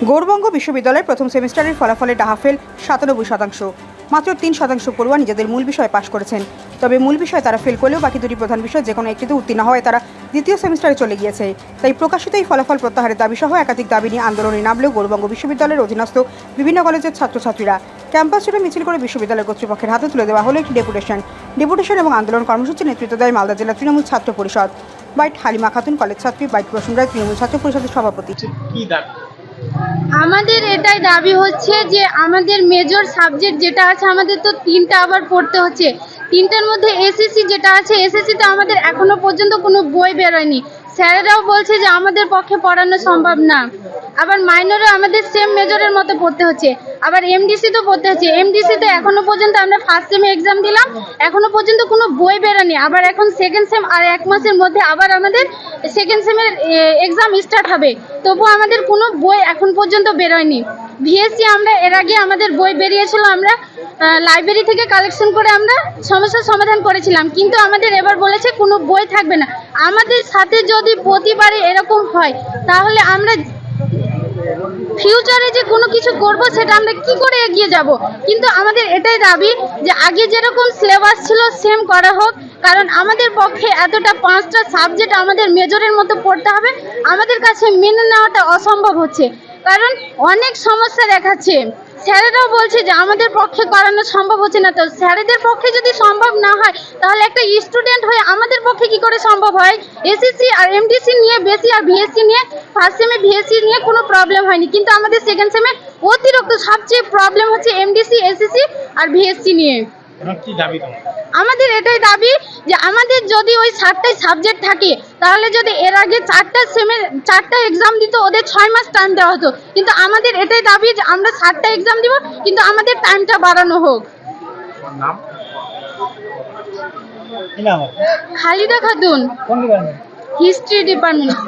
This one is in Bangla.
গৌরবঙ্গ বিশ্ববিদ্যালয়ের প্রথম সেমিস্টারের ফলাফলে ডাহাফেল সাতানব্বই শতাংশ। মাত্র তিন শতাংশ পড়ুয়া নিজেদের মূল বিষয়ে পাশ করেছেন। তবে মূল বিষয়ে তারা ফেল করলেও বাকি দুটি প্রধান বিষয় যে কোনো একটিতে উত্তীর্ণ হওয়ায় তারা দ্বিতীয় সেমিস্টারে চলে গিয়েছে। তাই প্রকাশিত এই ফলাফল প্রত্যাহারের দাবি সহ একাধিক দাবি নিয়ে আন্দোলনে নামলেও গৌরবঙ্গ বিশ্ববিদ্যালয়ের অধীনস্থ বিভিন্ন কলেজের ছাত্রছাত্রীরা ক্যাম্পাস জুড়ে মিছিল করে বিশ্ববিদ্যালয় কর্তৃপক্ষের হাতে তুলে দেওয়া হলো একটি ডেপুটেশন। ডেপুটেশন এবং আন্দোলন কর্মসূচির নেতৃত্ব দেয় মালদা জেলা তৃণমূল ছাত্র পরিষদ। বাইট হালিমা খাতুন, কলেজ ছাত্রী, বাইট প্রসূন রায়, তৃণমূল ছাত্র পরিষদের সভাপতি। আমাদের এটাই দাবি হচ্ছে যে আমাদের মেজর সাবজেক্ট যেটা আছে, আমাদের তো তিনটা আবার পড়তে হচ্ছে। তিনটার মধ্যে এসএসসি যেটা আছে এসএসসিতে আমাদের এখনও পর্যন্ত কোনো বই বেরোয়নি। স্যারেরাও বলছে যে আমাদের পক্ষে পড়ানো সম্ভব না। আবার মাইনরও আমাদের সেম মেজরের মতো পড়তে হচ্ছে। আবার এমডিসি তো পড়তে হচ্ছে। এমডিসিতে এখনও পর্যন্ত আমরা ফার্স্ট সেমে এক্সাম দিলাম। এখনও পর্যন্ত কোনো বই বেরোয়নি। আবার এখন সেকেন্ড সেম আর এক মাসের মধ্যে আবার আমাদের সেকেন্ড সেমের এক্সাম স্টার্ট হবে। তবু আমাদের কোনো বই এখন পর্যন্ত বেরোয়নি। ভিএসসি আমরা, এর আগে আমাদের বই বেরিয়েছিল আমরা লাইব্রেরি থেকে কালেকশন করে আমরা সমস্যার সমাধান করেছিলাম। কিন্তু আমাদের এবার বলেছে কোনো বই থাকবে না। আমাদের সাথে যদি প্রতিবারে এরকম হয়, তাহলে আমরা ফিউচারে যে কোনো কিছু করব সেটা আমরা কি করে এগিয়ে যাব? কিন্তু আমাদের এটাই দাবি যে আগে যেরকম সিলেবাস ছিল সেম করা হোক। কারণ আমাদের পক্ষে এতটা পাঁচটা সাবজেক্ট আমাদের মেজরের মতো পড়তে হবে। আমাদের কাছে মেনে নেওয়াটা অসম্ভব হচ্ছে। কারণ অনেক সমস্যা দেখাচ্ছে। স্যারেরাও বলছে যে আমাদের পক্ষে করানো সম্ভব হচ্ছে না। তো স্যারেদের পক্ষে যদি সম্ভব না হয়, তাহলে একটা স্টুডেন্ট হয়ে আমাদের পক্ষে কি করে সম্ভব হয়? এসএসসি আর এমডিসি নিয়ে বেশি আর ভিএসসি নিয়ে ফার্স্ট সেমে ভিএসসি নিয়ে কোনো প্রবলেম হয়নি। কিন্তু আমাদের সেকেন্ড সেমে অতিরিক্ত সবচেয়ে প্রবলেম হচ্ছে এমডিসি এসএসসি আর ভিএসসি নিয়ে। আমাদের এটাই দাবি যে আমাদের যদি ওই সাতটাই সাবজেক্ট থাকে তাহলে যদি এর আগে চারটা সেমে চারটা এক্সাম দিত ওদের ছয় মাস টাইম দেওয়া হতো। কিন্তু আমাদের এটাই দাবি যে আমরা সাতটা এক্সাম দিব কিন্তু আমাদের টাইমটা বাড়ানো হোক। তোমার নাম? কি নাম? খালিদা খাতুন। History department